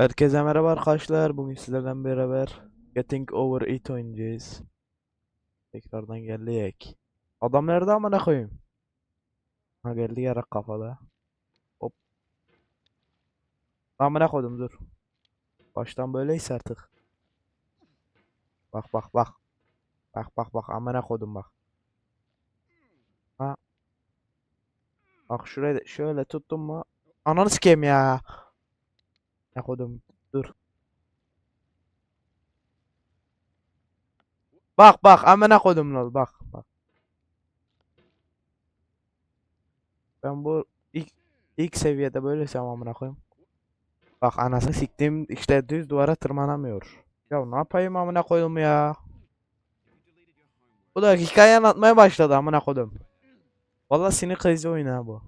Herkese merhaba arkadaşlar. Bugün sizlerle beraber Getting Over It oynayacağız. Tekrardan geldik. Adam nerede amına koyayım? Ha geldi yarak kafalı. Hop. Amına koydum dur. Baştan böyleyse artık. Bak bak bak. Bak bak bak amına koydum bak. Ha. Bak şuraya şöyle tuttum mu? Ananı sikeyim ya. Ne koydum? Dur. Bak bak amına koydum lol bak bak. Ben bu ilk ilk seviyede böylesem amına koyayım. Bak anasını siktim işte düz duvara tırmanamıyor. Ya ne yapayım amına koyayım ya. Bu da hikaye anlatmaya başladı amına koydum. Vallahi sinir krizi oyunu ha bu.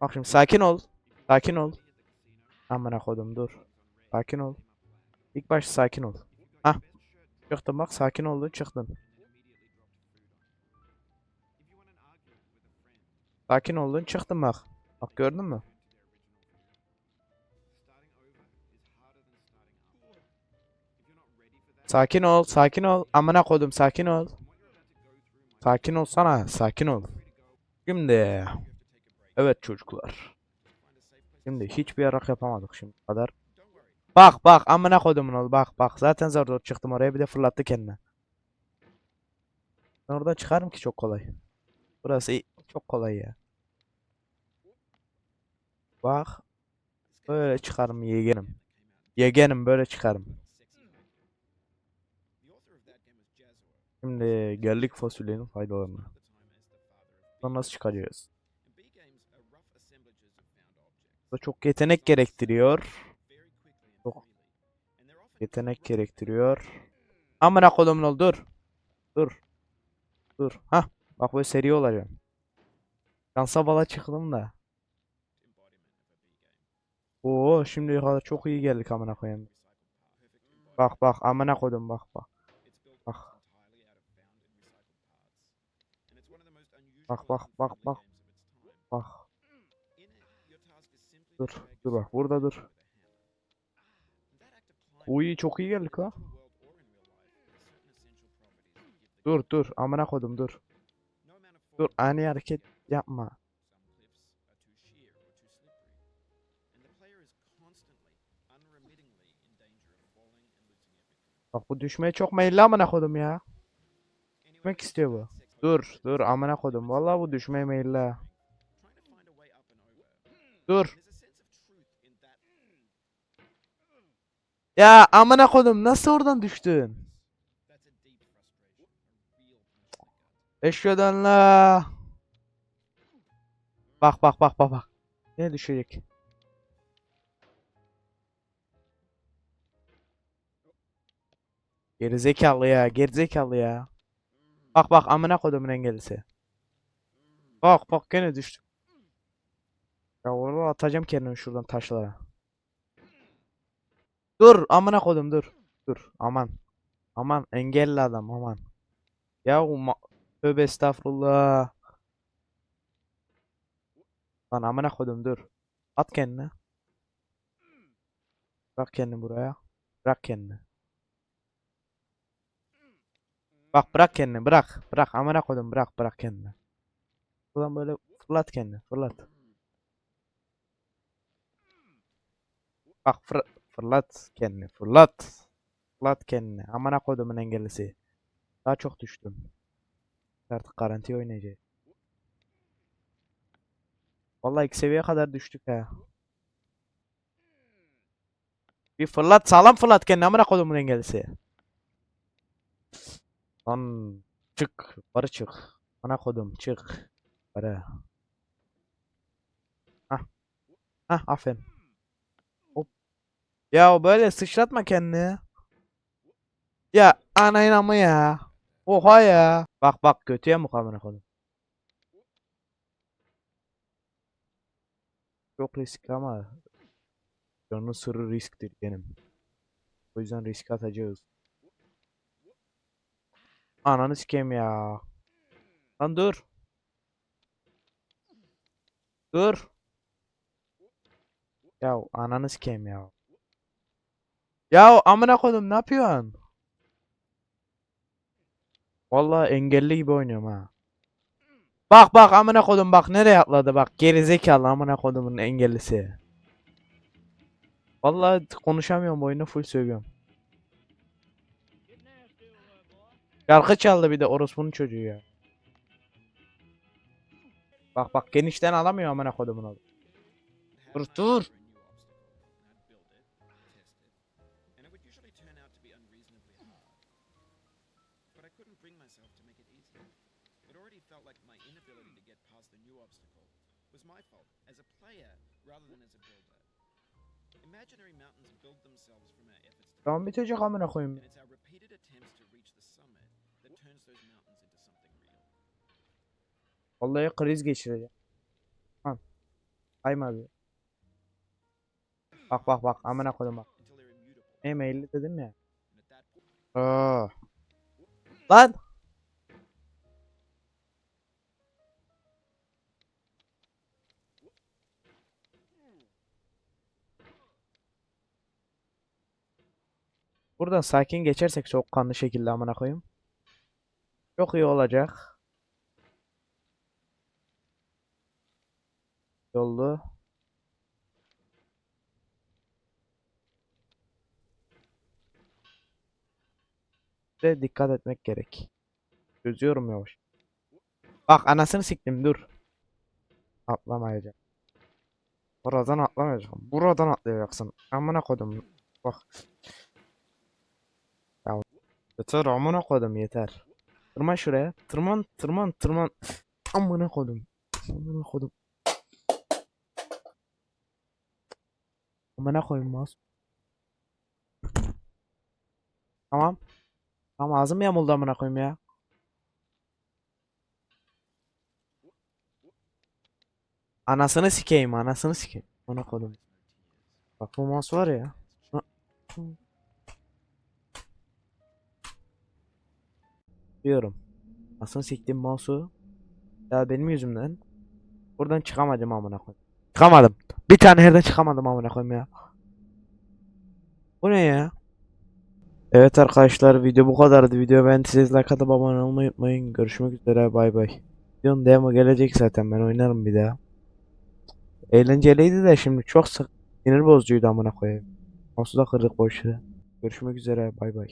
Bak şimdi sakin ol. Sakin ol. Amına koydum dur. Sakin ol. İlk baş sakin ol. Hah. Çıktın bak sakin oldun çıktın. Sakin oldun çıktın bak. Bak gördün mü? Sakin ol, sakin ol. Amına koydum sakin ol. Sakin olsana, sakin ol. Şimdi. Evet çocuklar. Şimdi hiçbir yarak yapamadık şimdi kadar. Bak bak amına kodumun ol bak bak zaten zor zor çıktım oraya bir de fırlattı kendine. Ben oradan çıkarım ki çok kolay. Burası çok kolay ya. Bak. Böyle çıkarım yeğenim. Yeğenim böyle çıkarım. Şimdi geldik fasulyenin faydalarına. Buradan nasıl çıkarıyoruz? Da çok yetenek gerektiriyor. Çok yetenek gerektiriyor. Amına kodumun ol dur. Dur. Dur. Hah. Bak böyle seri oluyor. Şansa bala çıktım da. Oo şimdi kadar çok iyi geldik amına koyayım. Bak bak amına koydum bak bak. Bak. Bak bak bak bak bak. Dur dur bak burada dur. Uy çok iyi geldik ha. Dur dur amına koydum dur. Dur ani hareket yapma. Bak bu düşmeye çok meyilli amına koydum ya. Düşmek istiyor bu. Dur dur amına koydum. Vallahi bu düşmeye meyilli. Dur. Ya amına koydum nasıl oradan düştün? Eşyodan la. Bak bak bak bak bak. Ne düşecek? Gerizekalı ya, gerizekalı ya. Bak bak amına kodumun engellisi. Bak bak gene düştü. Ya orada atacağım kendimi şuradan taşlara. Dur amına kodum dur. Dur aman. Aman engelli adam aman. Ya ma tövbe estağfurullah. Lan amına kodum dur. At kendini. Bırak kendini buraya. Bırak kendini. Bak bırak kendini bırak. Bırak amına kodum bırak bırak kendini. Buradan böyle fırlat kendini fırlat. Bak fır fırlat kendini fırlat. Fırlat kendini. Amına kodumun engellisi. Daha çok düştüm. Artık garanti oynayacağız. Vallahi ilk seviyeye kadar düştük ha. Bir fırlat sağlam fırlat kendini amına kodumun engellisi. Lan çık yukarı çık. Ana kodum çık. Yukarı. Hah. Hah aferin. Ya böyle sıçratma kendini. Ya anayın amı ya. Oha ya. Bak bak kötüye mi kamera kodum. Çok riskli ama canın sırrı risktir benim. O yüzden risk atacağız. Ananı sikeyim ya. Lan dur. Dur. Ya ananı sikeyim ya. Ya amına koydum ne yapıyorsun? Vallahi engelli gibi oynuyorum ha. Bak bak amına koydum bak nereye atladı bak gerizekalı amına koydumun engellisi. Vallahi konuşamıyorum oyunu full sövüyorum. Şarkı çaldı bir de orospunun çocuğu ya. Bak bak genişten alamıyor amına kodumun oğlu. Dur dur. Already felt like my inability to get past the new obstacle was my fault as a player rather than as a builder. Imaginary mountains build themselves from our efforts to Tamam bitecek amına koyayım. and it's our repeated attempts to reach the summit that turns those mountains into something real. Vallahi kriz geçireceğim. Lan. Aymadı. Bak bak bak amına koydum bak. Until they're immutable. E-mailli dedim ya. And at that point, Aa. Lan. Buradan sakin geçersek soğukkanlı şekilde amına koyayım. Çok iyi olacak. Yollu. de dikkat etmek gerek. Çözüyorum yavaş. Bak anasını siktim dur. Atlamayacağım. Buradan atlamayacağım. Buradan atlayacaksın. Amına kodum. Bak. Yeter amına kodum yeter. Tırman şuraya. Tırman tırman tırman. Amına kodum. Amına kodum. Amına koyayım mouse. Tamam. Tamam ağzım yamuldu amına koyayım ya. Anasını sikeyim, anasını sikeyim. Ona koydum. Bak bu mouse var ya. Diyorum. Anasını siktim mouse'u. Ya benim yüzümden. Buradan çıkamadım amına koyayım. Çıkamadım. Bir tane yerden çıkamadım amına koyayım ya. Bu ne ya? Evet arkadaşlar video bu kadardı. Video beğendiyseniz like atıp abone olmayı unutmayın. Görüşmek üzere bay bay. Videonun devamı gelecek zaten ben oynarım bir daha. Eğlenceliydi de şimdi çok sık sinir bozucuydu amına koyayım. Mouse'u da kırdık boş yere. Görüşmek üzere bay bay.